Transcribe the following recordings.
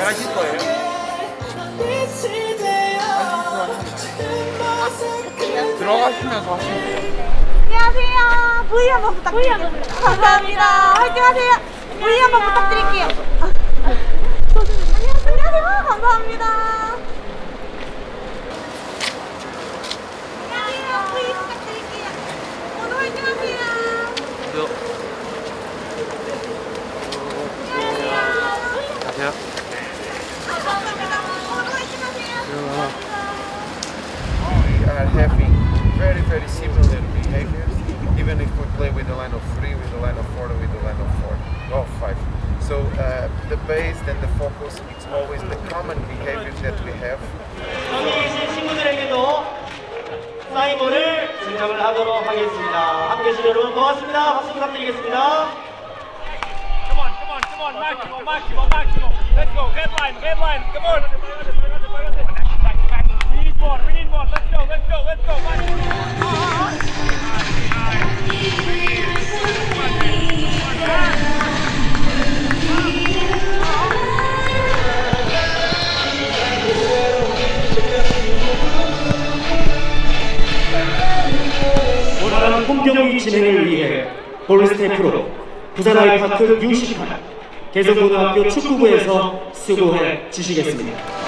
잘하실 거예요. 들어가시면서 하시면 돼요. 안녕하세요. V 한번 부탁드립니다. 감사합니다. 화이팅 하세요. V 한번 부탁드릴게요. 안녕하세요. 감사합니다. are having very, very similar behaviors, even if we play with the line of three, with the line of four, or with the line of four, or five. So uh, the base and the focus, it's always the common behaviors that we have. 여기 계신 친구들에게도 사인볼을 증정을 하도록 하겠습니다. 함께 해주신 여러분 고맙습니다. 박수 부탁드리겠습니다. Come on, come on, come on, Maximo, Maximo, Maximo. Let's go, red line, red line, come on. 홈경기 진행을 위해 볼 스태프로 부산 아이파크 U18 개성고등학교 축구부에서 수고해 주시겠습니다.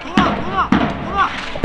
돌아 돌아 돌아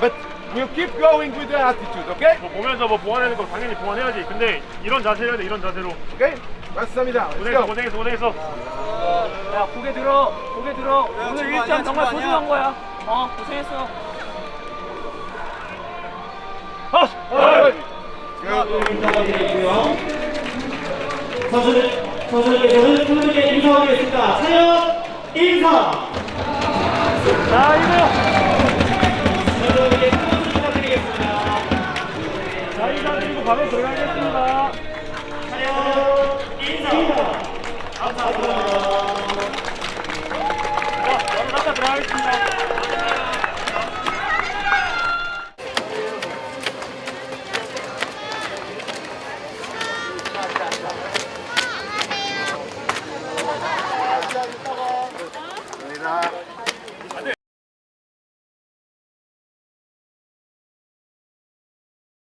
but we'll keep going with the attitude, okay? 뭐 보면서 뭐 보완하는 거 당연히 보완해야지. 근데 이런 자세로 해야 돼. 이런 자세로. Okay? 맞습니다. Let's 고생했어, go. 고생했어, 고생했어. 야 고개 들어 고개 들어 오늘 일정 정말 소중한 거야 어 고생했어 인사드리고요. 선수들, 선수들께서는 분들께 인사하겠습니다. 차렷 인사! 자, 이거. 선 인사드리고 바로 들어가겠습니다.